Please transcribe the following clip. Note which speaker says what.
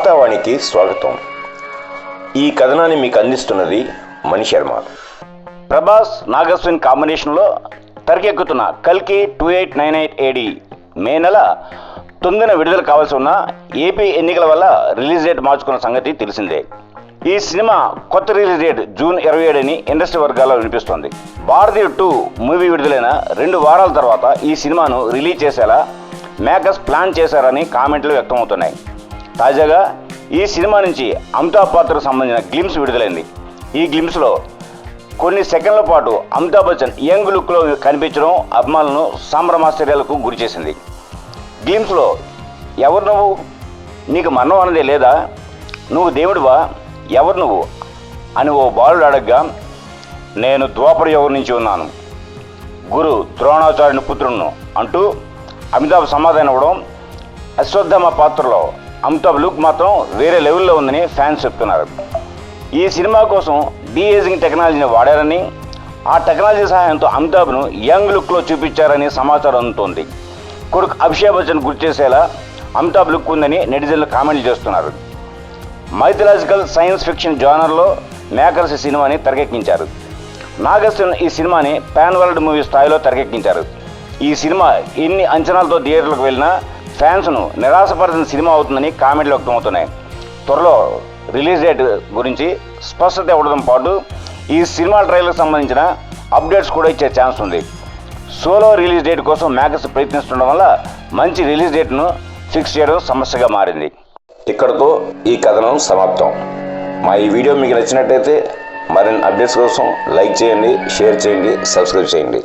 Speaker 1: వార్తావాణికి స్వాగతం. ఈ కథనాన్ని మీకు అందిస్తున్నది మణి శర్మ.
Speaker 2: ప్రభాస్ నాగస్విన్ కాంబినేషన్లో తెరకెక్కుతున్న కల్కి two eight nine eight AD May నెల తొమ్మిదిన విడుదల కావాల్సి ఉన్న ఏపీ ఎన్నికల వల్ల రిలీజ్ డేట్ మార్చుకున్న సంగతి తెలిసిందే. ఈ సినిమా కొత్త రిలీజ్ డేట్ జూన్ ఇరవై ఏడని ఇండస్ట్రీ వర్గాల్లో వినిపిస్తోంది. భారతీయ టూ మూవీ విడుదలైన రెండు వారాల తర్వాత ఈ సినిమాను రిలీజ్ చేసేలా మేకర్స్ ప్లాన్ చేశారని కామెంట్లు వ్యక్తమవుతున్నాయి. తాజాగా ఈ సినిమా నుంచి అమితాబ్ పాత్రకు సంబంధించిన గ్లిమ్స్ విడుదలైంది. ఈ గ్లిమ్స్లో కొన్ని సెకండ్ల పాటు అమితాబ్ బచ్చన్ యంగ్ లుక్లో కనిపించడం అభిమానులను సంభ్రమాశ్చర్యాలకు గురి చేసింది. గ్లిమ్స్లో ఎవరు నువ్వు? నీకు మరణం అన్నదే లేదా? నువ్వు దేవుడివా ఎవరు నువ్వు? అని ఓ బాలుడు అడగ్గా నేను ద్వాపర యుగం నుంచి ఉన్నాను. గురు ద్రోణాచార్యుని పుత్రుడును అంటూ అమితాబ్ సమాధానం ఇవ్వడం అశ్వత్థమ పాత్రలో అమితాబ్ లుక్ మాత్రం వేరే లెవెల్లో ఉందని ఫ్యాన్స్ చెప్తున్నారు. ఈ సినిమా కోసం డీఏజింగ్ టెక్నాలజీని వాడారని ఆ టెక్నాలజీ సహాయంతో అమితాబ్ను యంగ్ లుక్లో చూపించారని సమాచారం అందుతోంది. కొడుకు అభిషేక్ బచ్చన్ గుర్తు చేసేలా అమితాబ్ లుక్ ఉందని నెటిజన్లు కామెంట్లు చేస్తున్నారు. మైథలాజికల్ సైన్స్ ఫిక్షన్ జానర్లో మేకర్స్ సినిమాని తెరకెక్కించారు. నాగస్టన్ ఈ సినిమాని పాన్ వరల్డ్ మూవీ స్థాయిలో తెరకెక్కించారు. ఈ సినిమా ఎన్ని అంచనాలతో థియేటర్లకు వెళ్ళినా ఫ్యాన్స్ను నిరాశపరిచిన సినిమా అవుతుందని కామెంట్లు వ్యక్తమవుతున్నాయి త్వరలో రిలీజ్ డేట్ గురించి స్పష్టత ఇవ్వడంతో పాటు ఈ సినిమా ట్రైలర్కి సంబంధించిన అప్డేట్స్ కూడా ఇచ్చే ఛాన్స్ ఉంది. సోలో రిలీజ్ డేట్ కోసం మేకర్స్ ప్రయత్నిస్తుండడం వల్ల మంచి రిలీజ్ డేట్ను ఫిక్స్ చేయడం సమస్యగా మారింది.
Speaker 1: ఇక్కడతో ఈ కథనం సమాప్తం. మా ఈ వీడియో మీకు నచ్చినట్టయితే మరిన్ని అప్డేట్స్ కోసం లైక్ చేయండి షేర్ చేయండి సబ్స్క్రైబ్ చేయండి.